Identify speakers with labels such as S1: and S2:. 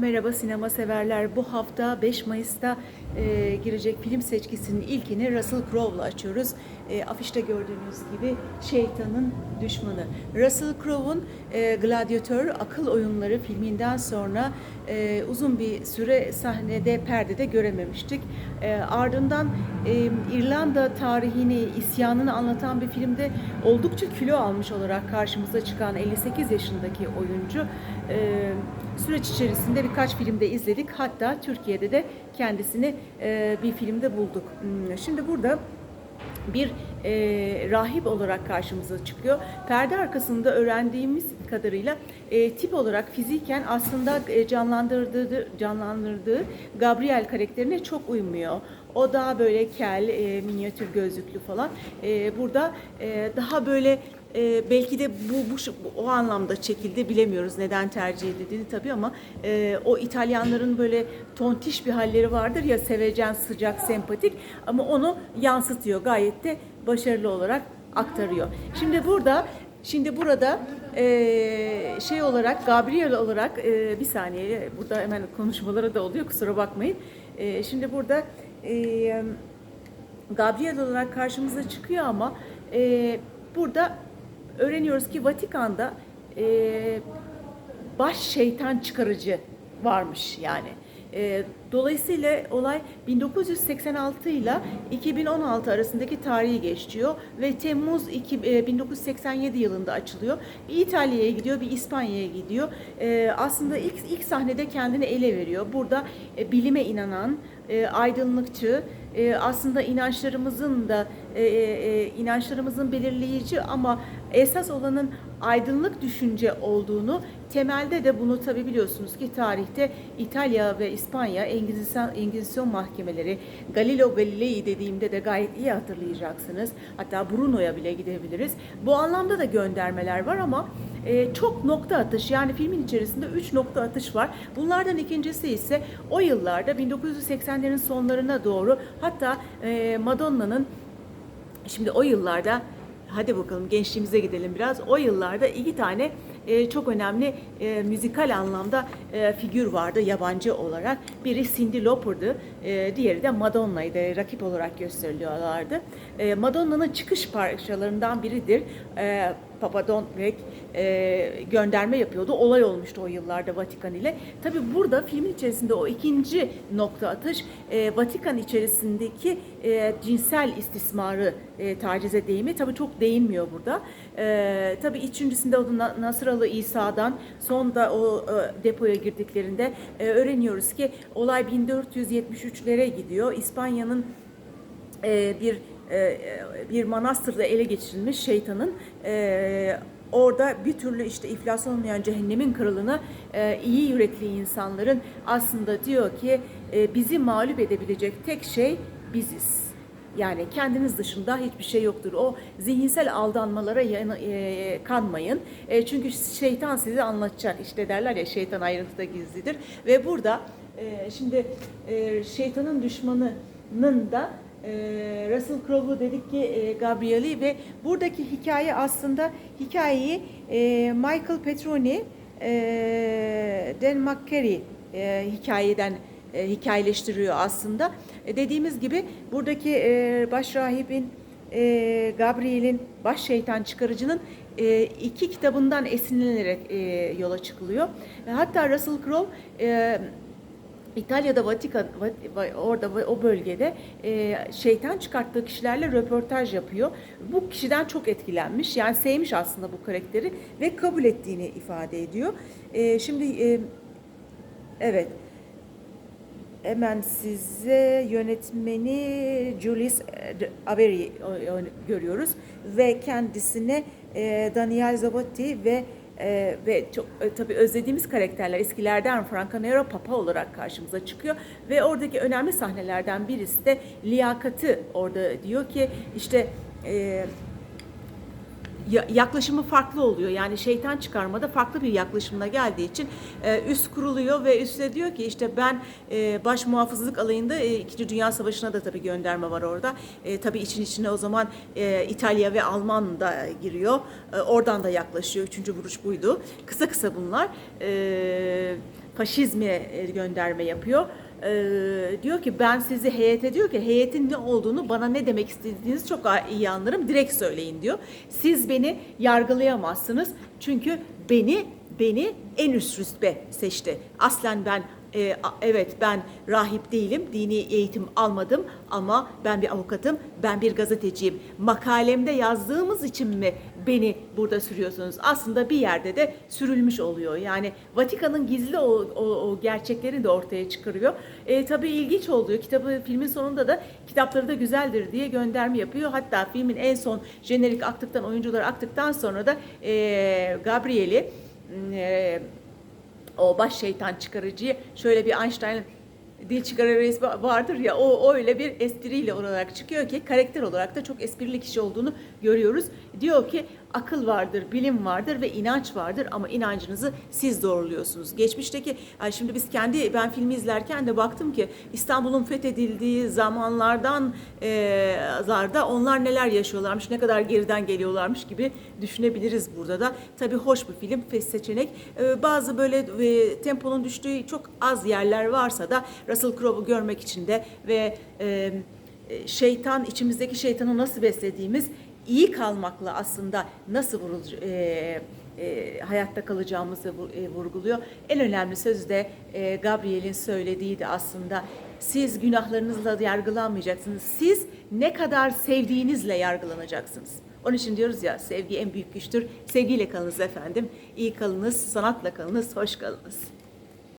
S1: Merhaba sinema severler. Bu hafta 5 Mayıs'ta e, girecek film seçkisinin ilkini Russell Crowe'la açıyoruz. E, afişte gördüğünüz gibi Şeytanın Düşmanı. Russell Crowe'un e, Gladiator Akıl Oyunları filminden sonra e, uzun bir süre sahnede, perdede görememiştik. E, ardından e, İrlanda tarihini, isyanını anlatan bir filmde oldukça kilo almış olarak karşımıza çıkan 58 yaşındaki oyuncu e, süreç içerisinde birkaç filmde izledik. Hatta Türkiye'de de kendisini e, bir filmde bulduk. Hmm, Şimdi burada bir e, rahip olarak karşımıza çıkıyor. Perde arkasında öğrendiğimiz kadarıyla e, tip olarak fiziken aslında e, canlandırdığı canlandırdığı Gabriel karakterine çok uymuyor. O daha böyle kel, e, minyatür gözlüklü falan. E, burada e, daha böyle e, belki de bu, bu o anlamda çekildi bilemiyoruz neden tercih edildiğini tabii ama e, o İtalyanların böyle tontiş bir halleri vardır ya sevecen, sıcak, sempatik ama onu yansıtıyor gayet de başarılı olarak aktarıyor. Şimdi burada Şimdi burada e, şey olarak Gabriel olarak e, bir saniye burada hemen konuşmaları da oluyor kusura bakmayın. E, şimdi burada e, Gabriel olarak karşımıza çıkıyor ama e, burada öğreniyoruz ki Vatikan'da e, baş şeytan çıkarıcı varmış yani. E, dolayısıyla olay 1986 ile 2016 arasındaki tarihi geçiyor ve Temmuz iki- e, 1987 yılında açılıyor. Bir İtalya'ya gidiyor, bir İspanya'ya gidiyor. E, aslında ilk ilk sahnede kendini ele veriyor. Burada e, bilime inanan, e, aydınlıkçı, e, aslında inançlarımızın da e, e, inançlarımızın belirleyici ama esas olanın aydınlık düşünce olduğunu temelde de bunu tabi biliyorsunuz ki tarihte İtalya ve İspanya Engizisyon, Engizisyon mahkemeleri Galileo Galilei dediğimde de gayet iyi hatırlayacaksınız. Hatta Bruno'ya bile gidebiliriz. Bu anlamda da göndermeler var ama e, çok nokta atış yani filmin içerisinde 3 nokta atış var. Bunlardan ikincisi ise o yıllarda 1980'lerin sonlarına doğru hatta e, Madonna'nın Şimdi o yıllarda hadi bakalım gençliğimize gidelim biraz. O yıllarda iki tane e, çok önemli e, müzikal anlamda e, figür vardı yabancı olarak. Biri Cyndi Lauper'dı, e, diğeri de Madonna'ydı. Rakip olarak gösteriliyorlardı. E, Madonna'nın çıkış parçalarından biridir. E, Papa Break e, gönderme yapıyordu. Olay olmuştu o yıllarda Vatikan ile. Tabi burada filmin içerisinde o ikinci nokta atış e, Vatikan içerisindeki e, cinsel istismarı e, tacize değimi tabi çok değinmiyor burada. E, tabi üçüncüsünde o Nasıralı İsa'dan son da o e, depoya girdiklerinde e, öğreniyoruz ki olay 1473'lere gidiyor. İspanya'nın e, bir bir manastırda ele geçirilmiş şeytanın e, orada bir türlü işte iflas olmayan cehennemin kralına e, iyi yürekli insanların aslında diyor ki e, bizi mağlup edebilecek tek şey biziz. Yani kendiniz dışında hiçbir şey yoktur. O zihinsel aldanmalara yana- e, kanmayın. E, çünkü şeytan sizi anlatacak. İşte derler ya şeytan ayrıntıda gizlidir. Ve burada e, şimdi e, şeytanın düşmanının da e, Russell Crowe'u dedik ki e, Gabriel'i ve buradaki hikaye aslında hikayeyi e, Michael Petroni, e, Dan McCary hikayeden hikayeleştiriyor aslında. Dediğimiz gibi buradaki e, baş rahibin e, Gabriel'in baş şeytan çıkarıcının iki kitabından esinlenerek yola çıkılıyor. Hatta Russell Crowe İtalya'da Vatikan Va- Va- orada o bölgede e, şeytan çıkarttığı kişilerle röportaj yapıyor. Bu kişiden çok etkilenmiş. Yani sevmiş aslında bu karakteri ve kabul ettiğini ifade ediyor. E, şimdi e, evet hemen size yönetmeni Julius Averi görüyoruz ve kendisine Daniel Zavotti ve e, ve çok e, tabii özlediğimiz karakterler eskilerden Franco Nero Papa olarak karşımıza çıkıyor. Ve oradaki önemli sahnelerden birisi de liyakati orada diyor ki işte e, yaklaşımı farklı oluyor. Yani şeytan çıkarmada farklı bir yaklaşımına geldiği için e, üst kuruluyor ve üste diyor ki işte ben e, baş muhafızlık alayında e, Dünya Savaşı'na da tabii gönderme var orada. E, tabii için içine o zaman İtalya ve Alman da giriyor. Oradan da yaklaşıyor. Üçüncü vuruş buydu. Kısa kısa bunlar. E, faşizme gönderme yapıyor. Ee, diyor ki ben sizi heyete diyor ki heyetin ne olduğunu bana ne demek istediğinizi çok iyi anlarım direkt söyleyin diyor. Siz beni yargılayamazsınız çünkü beni beni en üst rütbe seçti. Aslen ben e, evet ben rahip değilim, dini eğitim almadım ama ben bir avukatım, ben bir gazeteciyim. Makalemde yazdığımız için mi beni burada sürüyorsunuz? Aslında bir yerde de sürülmüş oluyor. Yani Vatikan'ın gizli o, o, o gerçekleri de ortaya çıkarıyor. E, tabii ilginç oluyor. Kitabı filmin sonunda da kitapları da güzeldir diye gönderme yapıyor. Hatta filmin en son jenerik aktıktan, oyuncular aktıktan sonra da e, Gabriel'i e, o baş şeytan çıkarıcıyı şöyle bir Einstein dil resmi vardır ya o öyle bir espriyle olarak çıkıyor ki karakter olarak da çok esprili kişi olduğunu görüyoruz. Diyor ki akıl vardır, bilim vardır ve inanç vardır ama inancınızı siz doğruluyorsunuz. Geçmişteki ay şimdi biz kendi ben filmi izlerken de baktım ki İstanbul'un fethedildiği zamanlardan e, zarda onlar neler yaşıyorlarmış, ne kadar geriden geliyorlarmış gibi düşünebiliriz burada da. Tabii hoş bir film, fe- seçenek. E, bazı böyle e, temponun düştüğü çok az yerler varsa da Russell Crowe'u görmek için de ve e, şeytan, içimizdeki şeytanı nasıl beslediğimiz, iyi kalmakla aslında nasıl vurul, e, e, hayatta kalacağımızı e, vurguluyor. En önemli söz de e, Gabriel'in söylediği de aslında siz günahlarınızla yargılanmayacaksınız. Siz ne kadar sevdiğinizle yargılanacaksınız. Onun için diyoruz ya sevgi en büyük güçtür. Sevgiyle kalınız efendim. İyi kalınız, sanatla kalınız, hoş kalınız.